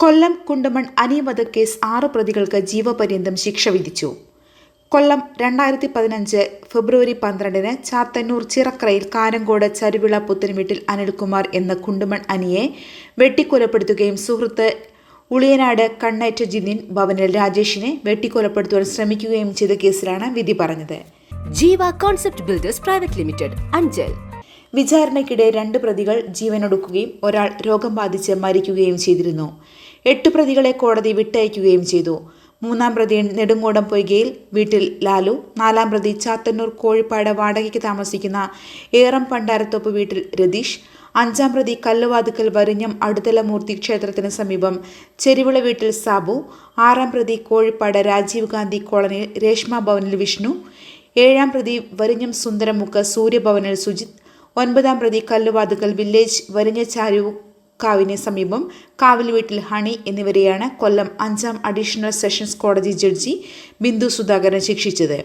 കൊല്ലം Kundaman അനിയമത case ആറ് പ്രതികൾക്ക് ജീവപര്യന്തം ശിക്ഷ വിധിച്ചു. കൊല്ലം രണ്ടായിരത്തി പതിനഞ്ച് ഫെബ്രുവരി പന്ത്രണ്ടിന് ചാത്തന്നൂർ ചിറക്കരയിൽ കാരങ്കോട് ചരുവിള പുത്തൻവീട്ടിൽ അനിൽകുമാർ എന്ന കുണ്ടുമൺ അനിയെ വെട്ടിക്കൊലപ്പെടുത്തുകയും സുഹൃത്ത് ഉളിയനാട് കണ്ണേറ്റ ജിതിൻ ഭവനിൽ രാജേഷിനെ വെട്ടിക്കൊലപ്പെടുത്തുവാൻ ശ്രമിക്കുകയും ചെയ്ത കേസിലാണ് വിധി പറഞ്ഞത്. Jeeva concept builders private limited Anchal. വിചാരണയ്ക്കിടെ രണ്ട് പ്രതികൾ ജീവനൊടുക്കുകയും ഒരാൾ രോഗം ബാധിച്ച് മരിക്കുകയും ചെയ്തിരുന്നു. എട്ട് പ്രതികളെ കോടതി വിട്ടയക്കുകയും ചെയ്തു. മൂന്നാം പ്രതി നെടുങ്കോടം പൊയ്കയിൽ വീട്ടിൽ ലാലു നാലാം പ്രതി ചാത്തന്നൂർ കോഴിപ്പാട് വാടകയ്ക്ക് താമസിക്കുന്ന ഏറം പണ്ടാരത്തോപ്പ് വീട്ടിൽ രതീഷ് അഞ്ചാം പ്രതി കല്ലുവാതുക്കൽ വരിഞ്ഞം അടുത്തലമൂർത്തി ക്ഷേത്രത്തിന് സമീപം ചെരുവിള വീട്ടിൽ സാബു ആറാം പ്രതി കോഴിപ്പാട് രാജീവ് ഗാന്ധി കോളനിയിൽ രേഷ്മ ഭവനിൽ വിഷ്ണു ഏഴാം പ്രതി വരിഞ്ഞം സുന്ദരമുക്ക് സൂര്യഭവനിൽ സുജിത് ഒൻപതാം പ്രതി കല്ലുവാതുക്കൽ വില്ലേജ് വരിഞ്ഞച്ചാരു കാവിന് സമീപം കാവിൽ വീട്ടിൽ ഹണി എന്നിവരെയാണ് കൊല്ലം അഞ്ചാം അഡീഷണൽ സെഷൻസ് കോടതി ജഡ്ജി ബിന്ദു സുധാകരൻ ശിക്ഷിച്ചത്.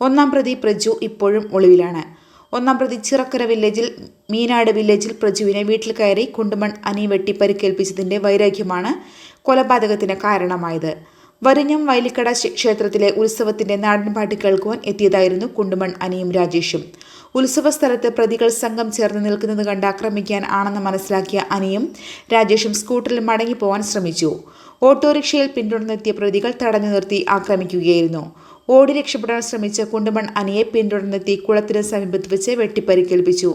ഒന്നാം പ്രതി പ്രജു ഇപ്പോഴും ഒളിവിലാണ്. ഒന്നാം പ്രതി ചിറക്കര വില്ലേജിൽ മീനാട് വില്ലേജിൽ പ്രജുവിനെ വീട്ടിൽ കയറി കുണ്ടുമൺ അനി വെട്ടി പരിക്കേൽപ്പിച്ചതിന്റെ വൈരാഗ്യമാണ് കൊലപാതകത്തിന് കാരണമായത്. വരിഞ്ഞം വൈലിക്കട ക്ഷേത്രത്തിലെ ഉത്സവത്തിന്റെ നാടൻപാട്ട് കേൾക്കുവാൻ എത്തിയതായിരുന്നു കുണ്ടുമൺ അനിയും രാജേഷും. ഉത്സവ സ്ഥലത്ത് പ്രതികൾ സംഘം ചേർന്ന് നിൽക്കുന്നത് കണ്ട് ആക്രമിക്കാൻ ആണെന്ന് മനസ്സിലാക്കിയ അനിയും രാജേഷും സ്കൂട്ടറിൽ മടങ്ങിപ്പോവാൻ ശ്രമിച്ചു. ഓട്ടോറിക്ഷയിൽ പിന്തുടർന്നെത്തിയ പ്രതികൾ തടഞ്ഞു നിർത്തി ആക്രമിക്കുകയായിരുന്നു. ഓടി രക്ഷപ്പെടാൻ ശ്രമിച്ച കുണ്ടുമൺ അനിയെ പിന്തുടർന്നെത്തി കുളത്തിന് സമീപത്ത് വെച്ച് വെട്ടിപ്പരിക്കേൽപ്പിച്ചു.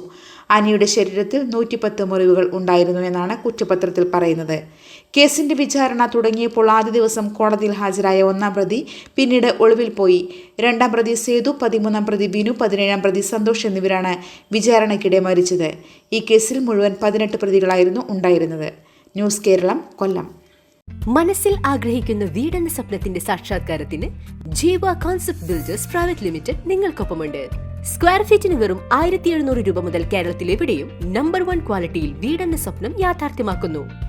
അനിയുടെ ശരീരത്തിൽ നൂറ്റിപ്പത്ത് മുറിവുകൾ ഉണ്ടായിരുന്നു എന്നാണ് കുറ്റപത്രത്തിൽ പറയുന്നത്. കേസിന്റെ വിചാരണ തുടങ്ങിയപ്പോൾ ആദ്യ ദിവസം കോടതിയിൽ ഹാജരായ ഒന്നാം പ്രതി പിന്നീട് ഒളിവിൽ പോയി. രണ്ടാം പ്രതി സേതു പതിമൂന്നാം പ്രതി ബിനു പതിനേഴാം പ്രതി സന്തോഷ് എന്നിവരാണ് വിചാരണയ്ക്കിടെ മരിച്ചത്. ഈ കേസിൽ മുഴുവൻ പതിനെട്ട് പ്രതികളായിരുന്നു ഉണ്ടായിരുന്നത്. ന്യൂസ് കേരളം കൊല്ലം. മനസ്സിൽ ആഗ്രഹിക്കുന്ന വീടെന്ന സ്വപ്നത്തിന്റെ സാക്ഷാത്കാരത്തിന് Jeeva concept builders private limited നിങ്ങൾക്കൊപ്പമുണ്ട്. Square ഫീറ്റിന് വെറും ആയിരത്തി എഴുന്നൂറ് രൂപ മുതൽ കേരളത്തിലെവിടെയും നമ്പർ വൺ ക്വാളിറ്റിയിൽ വീടെന്ന സ്വപ്നം യാഥാർത്ഥ്യമാക്കുന്നു.